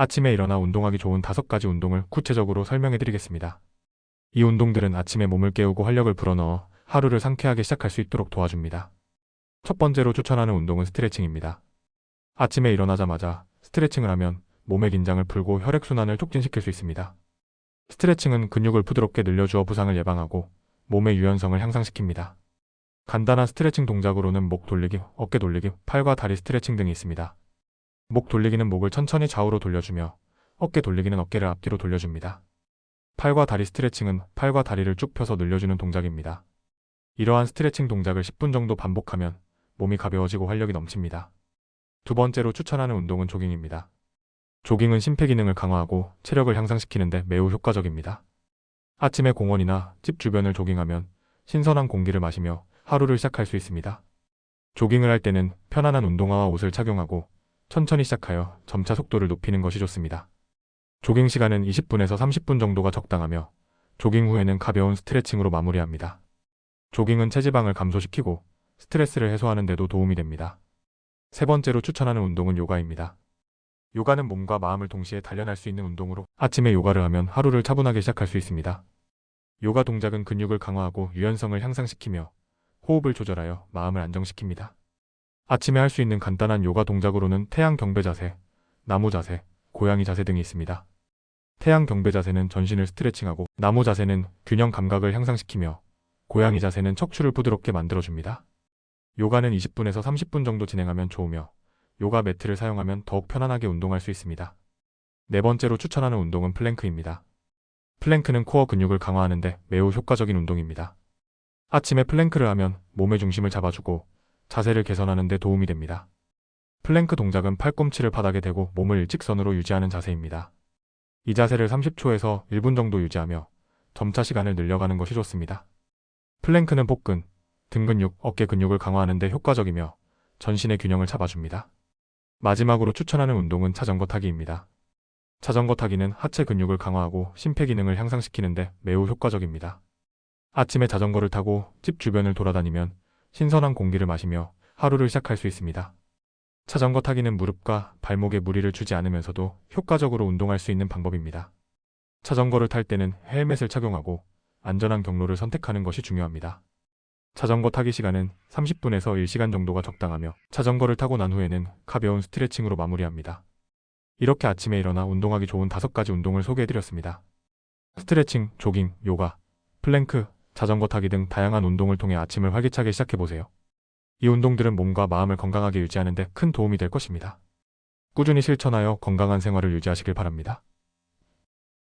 아침에 일어나 운동하기 좋은 다섯 가지 운동을 구체적으로 설명해 드리겠습니다. 이 운동들은 아침에 몸을 깨우고 활력을 불어넣어 하루를 상쾌하게 시작할 수 있도록 도와줍니다. 첫 번째로 추천하는 운동은 스트레칭입니다. 아침에 일어나자마자 스트레칭을 하면 몸의 긴장을 풀고 혈액순환을 촉진시킬 수 있습니다. 스트레칭은 근육을 부드럽게 늘려주어 부상을 예방하고 몸의 유연성을 향상시킵니다. 간단한 스트레칭 동작으로는 목 돌리기, 어깨 돌리기, 팔과 다리 스트레칭 등이 있습니다. 목 돌리기는 목을 천천히 좌우로 돌려주며 어깨 돌리기는 어깨를 앞뒤로 돌려줍니다. 팔과 다리 스트레칭은 팔과 다리를 쭉 펴서 늘려주는 동작입니다. 이러한 스트레칭 동작을 10분 정도 반복하면 몸이 가벼워지고 활력이 넘칩니다. 두 번째로 추천하는 운동은 조깅입니다. 조깅은 심폐 기능을 강화하고 체력을 향상시키는데 매우 효과적입니다. 아침에 공원이나 집 주변을 조깅하면 신선한 공기를 마시며 하루를 시작할 수 있습니다. 조깅을 할 때는 편안한 운동화와 옷을 착용하고 천천히 시작하여 점차 속도를 높이는 것이 좋습니다. 조깅 시간은 20분에서 30분 정도가 적당하며 조깅 후에는 가벼운 스트레칭으로 마무리합니다. 조깅은 체지방을 감소시키고 스트레스를 해소하는 데도 도움이 됩니다. 세 번째로 추천하는 운동은 요가입니다. 요가는 몸과 마음을 동시에 단련할 수 있는 운동으로 아침에 요가를 하면 하루를 차분하게 시작할 수 있습니다. 요가 동작은 근육을 강화하고 유연성을 향상시키며 호흡을 조절하여 마음을 안정시킵니다. 아침에 할 수 있는 간단한 요가 동작으로는 태양 경배 자세, 나무 자세, 고양이 자세 등이 있습니다. 태양 경배 자세는 전신을 스트레칭하고 나무 자세는 균형 감각을 향상시키며 고양이 자세는 척추를 부드럽게 만들어줍니다. 요가는 20분에서 30분 정도 진행하면 좋으며 요가 매트를 사용하면 더욱 편안하게 운동할 수 있습니다. 네 번째로 추천하는 운동은 플랭크입니다. 플랭크는 코어 근육을 강화하는데 매우 효과적인 운동입니다. 아침에 플랭크를 하면 몸의 중심을 잡아주고 자세를 개선하는 데 도움이 됩니다. 플랭크 동작은 팔꿈치를 바닥에 대고 몸을 일직선으로 유지하는 자세입니다. 이 자세를 30초에서 1분 정도 유지하며 점차 시간을 늘려가는 것이 좋습니다. 플랭크는 복근, 등 근육, 어깨 근육을 강화하는 데 효과적이며 전신의 균형을 잡아줍니다. 마지막으로 추천하는 운동은 자전거 타기입니다. 자전거 타기는 하체 근육을 강화하고 심폐 기능을 향상시키는데 매우 효과적입니다. 아침에 자전거를 타고 집 주변을 돌아다니면 신선한 공기를 마시며 하루를 시작할 수 있습니다. 자전거 타기는 무릎과 발목에 무리를 주지 않으면서도 효과적으로 운동할 수 있는 방법입니다. 자전거를 탈 때는 헬멧을 착용하고 안전한 경로를 선택하는 것이 중요합니다. 자전거 타기 시간은 30분에서 1시간 정도가 적당하며 자전거를 타고 난 후에는 가벼운 스트레칭으로 마무리합니다. 이렇게 아침에 일어나 운동하기 좋은 다섯 가지 운동을 소개해드렸습니다. 스트레칭, 조깅, 요가, 플랭크, 자전거 타기 등 다양한 운동을 통해 아침을 활기차게 시작해보세요. 이 운동들은 몸과 마음을 건강하게 유지하는 데 큰 도움이 될 것입니다. 꾸준히 실천하여 건강한 생활을 유지하시길 바랍니다.